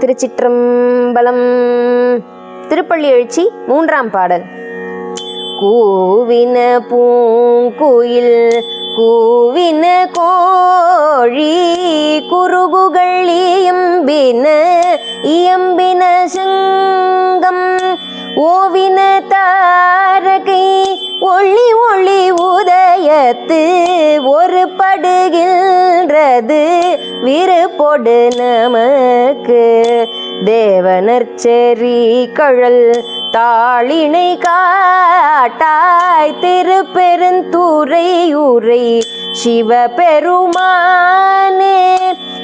திருச்சிற்றம்பலம். திருப்பள்ளி எழுச்சி மூன்றாம் பாடல். கூவின பூங்குயில் கூவின கோழி குறுகுகள் இயம்பின இயம்பின சங்கம் ஓவின தாரகை ஒளி ஒளி உதயத்து ஒரு படுகில் படுகின்றது விருப்பொடு நமக்கு. தேவனர்ச்செறி கழல் தாளினை காட்டாய். திருப்பெருந்தூரை உரை சிவபெருமானே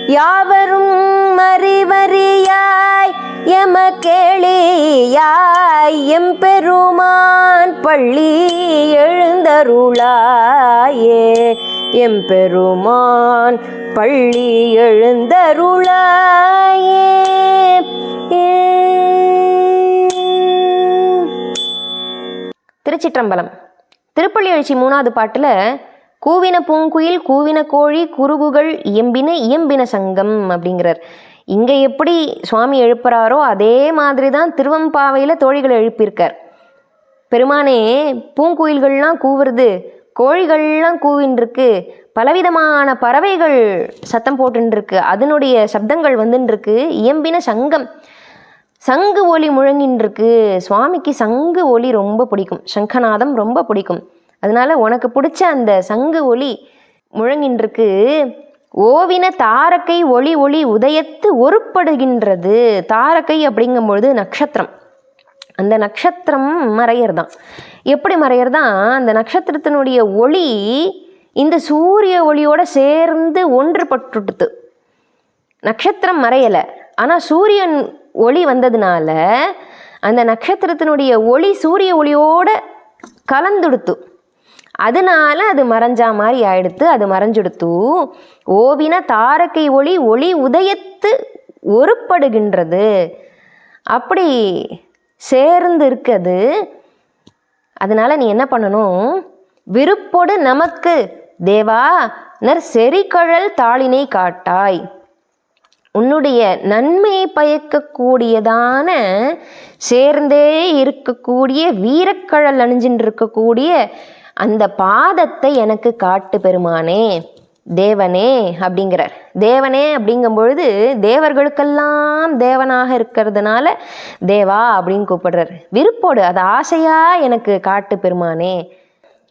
யாவரும் அறிவறியாய். எமக்கேளியாய் எம்பெருமான் பள்ளி எழுந்தருளாயே. எம்பெருமான் பள்ளி எழுந்தருளாயே. திருச்சிற்றம்பலம். திருப்பள்ளி எழுச்சி மூணாவது பாட்டில் கூவின பூங்குயில் கூவின கோழி குருகுகள் இயம்பின இயம்பின சங்கம் அப்படிங்கிறார். இங்கே எப்படி சுவாமி எழுப்புறாரோ அதே மாதிரி தான் திருவம்பாவையில் தோழிகள் எழுப்பியிருக்கார். பெருமானே பூங்குயில்கள்லாம் கூவுறது கோழிகள்லாம் கூவின்றிருக்கு. பலவிதமான பறவைகள் சத்தம் போட்டுருக்கு அதனுடைய சப்தங்கள் வந்துன்றிருக்கு. இயம்பின சங்கம். சங்கு ஒலி முழங்கின்றிருக்கு. சுவாமிக்கு சங்கு ஒலி ரொம்ப பிடிக்கும். சங்கநாதம் ரொம்ப பிடிக்கும். அதனால உனக்கு பிடிச்ச அந்த சங்கு ஒலி முழங்கின்றிருக்கு. ஓவின தாரக்கை ஒளி ஒளி உதயத்து ஒருப்படுகின்றது. தாரக்கை அப்படிங்கும்பொழுது நட்சத்திரம். அந்த நட்சத்திரம் மறையிறதான் எப்படி மறையறதான் அந்த நட்சத்திரத்தினுடைய ஒளி இந்த சூரிய ஒளியோட சேர்ந்து ஒன்றுபட்டுட்டு நட்சத்திரம் மறையலை. ஆனால் சூரியன் ஒளி வந்ததுனால அந்த நட்சத்திரத்தினுடைய ஒளி சூரிய ஒளியோட கலந்துடுத்து. அதனால அது மறைஞ்சா மாதிரி ஆயிடுத்து அது மறைஞ்சுடுத்து. ஓவின தாரக்கை ஒளி ஒளி உதயத்து ஒருப்படுகின்றது. அப்படி சேர்ந்து இருக்குது அதனால் நீ என்ன பண்ணணும்? விருப்போடு நமக்கு தேவா நர் செறிகழல் தாளினை காட்டாய். உன்னுடைய நன்மையை பயக்கக்கூடியதான சேர்ந்தே இருக்கக்கூடிய வீரக்கழல் அணிஞ்சின்னு இருக்கக்கூடிய அந்த பாதத்தை எனக்கு காட்டு பெருமானே. தேவனே அப்படிங்கிறார். தேவனே அப்படிங்கும் பொழுது தேவர்களுக்கெல்லாம் தேவனாக இருக்கிறதுனால தேவா அப்படின்னு கூப்பிடுறார். விருப்போடு அது ஆசையா எனக்கு காட்டு பெருமானே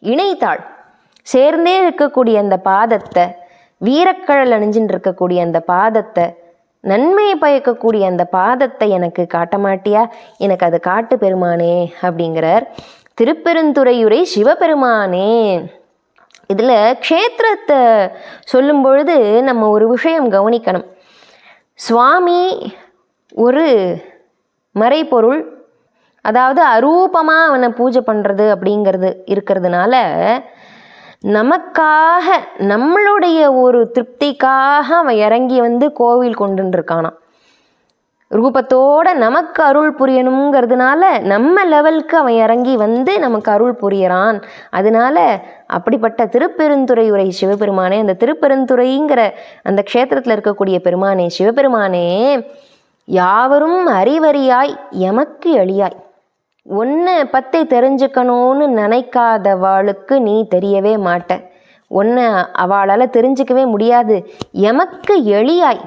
இணைத்தாள். சேர்ந்தே இருக்கக்கூடிய அந்த பாதத்தை வீரக்கழல் அணிஞ்சின்னு இருக்கக்கூடிய அந்த பாதத்தை நன்மையை பயக்கக்கூடிய அந்த பாதத்தை எனக்கு காட்ட மாட்டியா? எனக்கு அது காட்டு பெருமானே அப்படிங்கிறார். திருப்பெருந்துறையுரை சிவபெருமானே இதில் க்ஷேத்திரத்தை சொல்லும் பொழுது நம்ம ஒரு விஷயம் கவனிக்கணும். சுவாமி ஒரு மறைப்பொருள் அதாவது அரூபமாக அவனை பூஜை பண்ணுறது அப்படிங்கிறது இருக்கிறதுனால நமக்காக நம்மளுடைய ஒரு திருப்திக்காக அவன் இறங்கி வந்து கோவில் கொண்டுருக்கானான் ரூபத்தோட நமக்கு அருள் புரியணுங்கிறதுனால நம்ம லெவலுக்கு அவன் இறங்கி வந்து நமக்கு அருள் புரியறான். அதனால அப்படிப்பட்ட திருப்பெருந்துறை உரை சிவபெருமானே அந்த திருப்பெருந்துறைங்கிற அந்த க்ஷேத்திரத்தில் இருக்கக்கூடிய பெருமானே சிவபெருமானே யாவரும் அறிவறியாய் எமக்கு எளியாய். ஒன்று பற்றி தெரிஞ்சுக்கணும்னு நினைக்காதவாளுக்கு நீ தெரியவே மாட்ட. ஒன்று அவளால் தெரிஞ்சுக்கவே முடியாது. எமக்கு எளியாய்.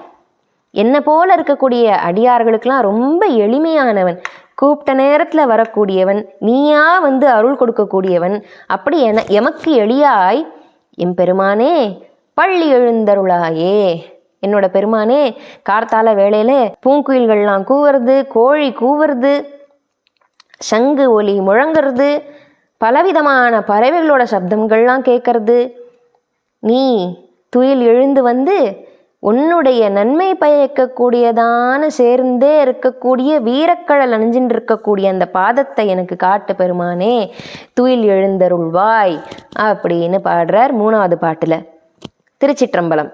என்னை போல இருக்கக்கூடிய அடியார்களுக்கெல்லாம் ரொம்ப எளிமையானவன். கூப்பிட்ட நேரத்தில் வரக்கூடியவன் நீயா வந்து அருள் கொடுக்கக்கூடியவன். அப்படி என எமக்கு எளியாய் என் பெருமானே பள்ளி எழுந்தருளாயே. என்னோட பெருமானே கார்த்தால வேளையில் பூங்குயில்கள்லாம் கூவுறது கோழி கூவுறது சங்கு ஒலி முழங்குறது பலவிதமான பறவைகளோட சப்தங்கள்லாம் கேட்கறது நீ துயில் எழுந்து வந்து உன்னுடைய நன்மை பயக்கக்கூடியதான சேர்ந்தே இருக்கக்கூடிய வீரக்கழல் அணிஞ்சின்னு இருக்கக்கூடிய அந்த பாதத்தை எனக்கு காட்டு பெருமானே. துயில் எழுந்தருள்வாய் அப்படின்னு பாடுறார் மூணாவது பாட்டில். திருச்சிற்றம்பலம்.